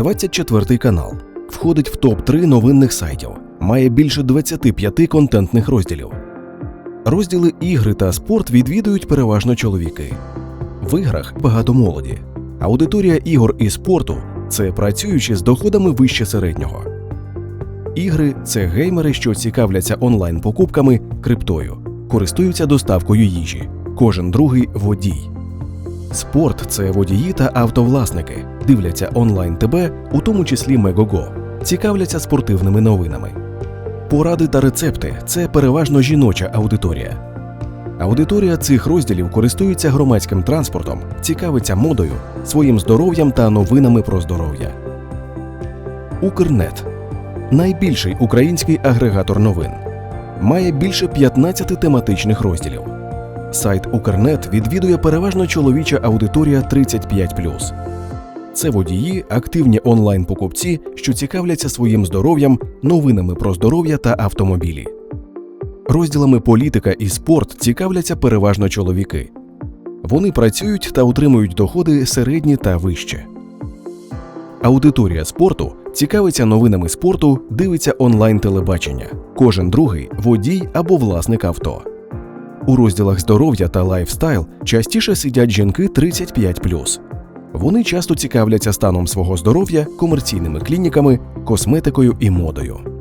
24 канал. Входить в топ-3 новинних сайтів. Має більше 25 контентних розділів. Розділи ігри та спорт відвідують переважно чоловіки. В іграх багато молоді. Аудиторія ігор і спорту це працюючі з доходами вище середнього. Ігри це геймери, що цікавляться онлайн-покупками, криптою, користуються доставкою їжі. Кожен другий водій. Спорт це водії та автовласники, дивляться онлайн ТБ, у тому числі Мегого, цікавляться спортивними новинами. Поради та рецепти це переважно жіноча аудиторія. Аудиторія цих розділів користується громадським транспортом, цікавиться модою, своїм здоров'ям та новинами про здоров'я. Укрнет найбільший український агрегатор новин. Має більше 15 тематичних розділів. Сайт Укрнет відвідує переважно чоловіча аудиторія 35+. Це водії, активні онлайн-покупці, що цікавляться своїм здоров'ям, новинами про здоров'я та автомобілі. Розділами політика і спорт цікавляться переважно чоловіки. Вони працюють та отримують доходи середні та вище. Аудиторія спорту цікавиться новинами спорту, дивиться онлайн-телебачення. Кожен другий водій або власник авто. У розділах здоров'я та лайфстайл частіше сидять жінки 35+. Вони часто цікавляться станом свого здоров'я, комерційними клініками, косметикою і модою.